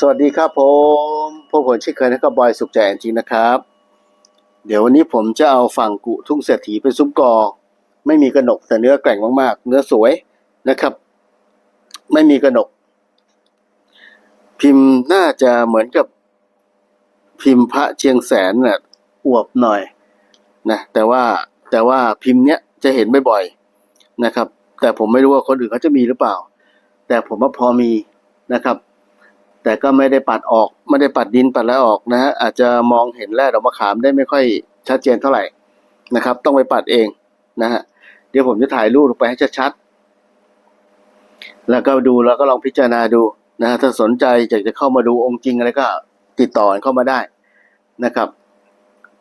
สวัสดีครับผมพวกผมเช่นเคยนะครับบอยสุขใจจริงนะครับ เดี๋ยววันนี้ผมจะเอาฝั่งกุทุ่งเศรษฐีเป็นซุ้มกอ ไม่มีกระหนกแต่เนื้อแกร่งมากๆ เนื้อสวยนะครับ ไม่มีกระหนก พิมพ์น่าจะเหมือนกับพิมพ์พระเชียงแสนน่ะอวบหน่อยนะแต่ว่าแต่ว่าพิมพ์เนี้ยจะเห็นบ่อยๆนะครับ แต่ผมไม่รู้ว่าคนอื่นเขาจะมีหรือเปล่า แต่ผมว่าพอมีนะครับ แต่ก็ไม่ได้ปัดออก ไม่ได้ปัดดินปัดแล้วออกนะฮะอาจจะมองเห็นแร่ดอกมะขามได้ไม่ค่อยชัดเจนเท่าไหร่นะครับ ต้องไปปัดเองนะฮะเดี๋ยวผมจะถ่ายรูปลงไปให้ชัดๆแล้วก็ดูแล้วก็ลองพิจารณาดูนะฮะถ้าสนใจอยากจะเข้ามาดูองค์จริงอะไรก็ติดต่อเข้ามาได้นะครับ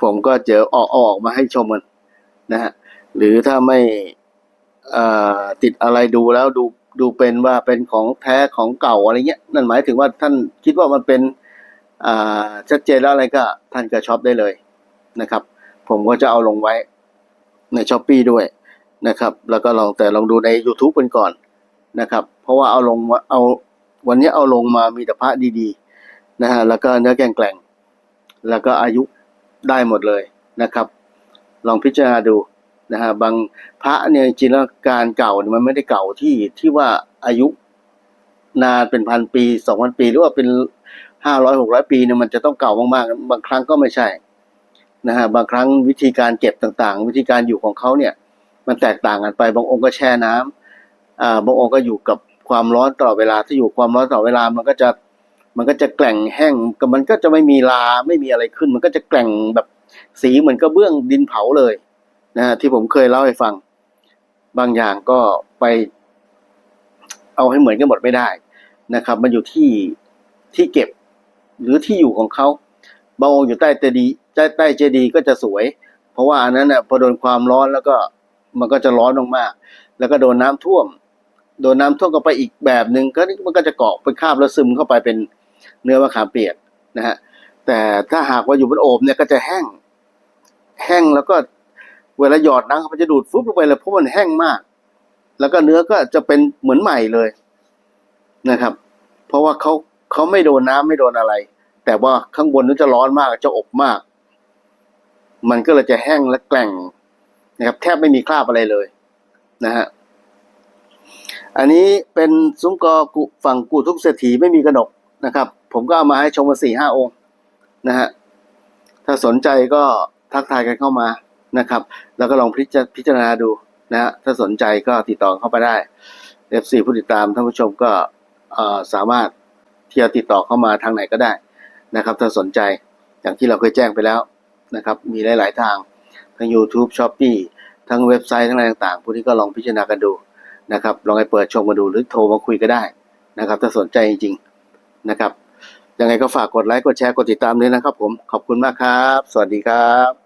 ผมก็เจะออกออกมาให้ชมกันนะฮะหรือถ้าไม่อ่อติดอะไรดูแล้วดู ดูเป็นว่าเป็นของแท้ของเก่าอะไรเงี้ยนั่นหมายถึงว่าท่านคิดว่ามันเป็นอ่าชัดเจนแล้วอะไรก็ท่านก็ช็อปได้เลยนะครับ ผมก็จะเอาลงไว้ในช้อปปีด้วยนะครับ แล้วก็ลองแต่ลองดูใน YouTube กันก่อนนะครับ เพราะว่าเอาลงมาเอาวันนี้เอาลงมามีแต่พระดีๆนะฮะแล้วก็เนื้อแกงแกร่ง แล้วก็อายุได้หมดเลยนะครับ ลองพิจารณาดู นะฮะบางพระเนี่ยจริงแล้วการเก่าเนี่ยมันไม่ได้เก่าที่ที่ว่าอายุนานเป็นพันปีสองพันปี หรือว่าเป็นห้าร้อยหกร้อยปีเนี่ยมันจะต้องเก่ามากๆ บางครั้งก็ไม่ใช่นะฮะบางครั้งวิธีการเก็บต่างๆ วิธีการอยู่ของเขาเนี่ย มันแตกต่างกันไป บางองค์ก็แช่น้ำอ่าบางองค์ก็อยู่กับความร้อนตลอดเวลาถ้าอยู่ความร้อนตลอดเวลามันก็จะมันก็จะแกล่งแห้งมันก็จะไม่มีลาไม่มีอะไรขึ้น มันก็จะแกล่งแบบสีเหมือนกระเบื้องดินเผาเลย นะฮะที่ผมเคยเล่าให้ฟัง บางอย่างก็ไป เอาให้เหมือนกันหมดไม่ได้นะครับ มันอยู่ที่ที่เก็บหรือที่อยู่ของเขาบางองค์อยู่ใต้เจดีใต้ใต้เจดีก็จะสวย เพราะว่าอันนั้นน่ะพอโดนความร้อนแล้วก็มันก็จะร้อนมากๆแล้วก็โดนน้ำท่วม โดนน้ำท่วมก็ไปอีกแบบหนึ่งก็มันก็จะเกาะเป็นคาบแล้วซึมเข้าไปเป็นเนื้อมะขามเปียกนะฮะแต่ถ้าหากว่าอยู่บนโอบเนี่ยก็จะแห้ง แห้งแล้วก็ เวลาหยอดน้ำมันจะดูดฟุบลงไปเลยเพราะมันแห้งมาก แล้วก็เนื้อก็จะเป็นเหมือนใหม่เลยนะครับ เพราะว่าเขาเขาไม่โดนน้ำไม่โดนอะไร แต่ว่าข้างบนนั้นจะร้อนมากจะอบมาก มันก็เลยจะแห้งและแกร่งนะครับ แทบไม่มีคราบอะไรเลยนะฮะอันนี้เป็นซุ้มกอกุฝั่งกูทุกเศรษฐีไม่มีกระหนกนะครับ ผมก็เอามาให้ชมมาสี่ห้าองค์นะฮะถ้าสนใจก็ทักทายกันเข้ามา นะครับ แล้วก็ลองพิจารพิจารณาดูนะฮะถ้าสนใจก็ติดต่อเข้าไปได้ F4 ผู้ติดตามท่านผู้ชมก็สามารถที่จะติดต่อเข้ามาทางไหนก็ได้นะครับ ถ้าสนใจอย่างที่เราเคยแจ้งไปแล้วนะครับ มีหลาย ๆ ทางทั้ง YouTube Shopee ทั้งเว็บไซต์ทั้งอะไรต่างๆพวกนี้ก็ลองพิจารณากันดูนะครับ ลองไปเปิดชมมาดูหรือโทรมาคุยก็ได้นะครับ ถ้าสนใจจริง ๆ นะครับยังไงก็ฝากกดไลค์ กดแชร์ กดติดตามด้วยนะครับผม ขอบคุณมากครับ สวัสดีครับ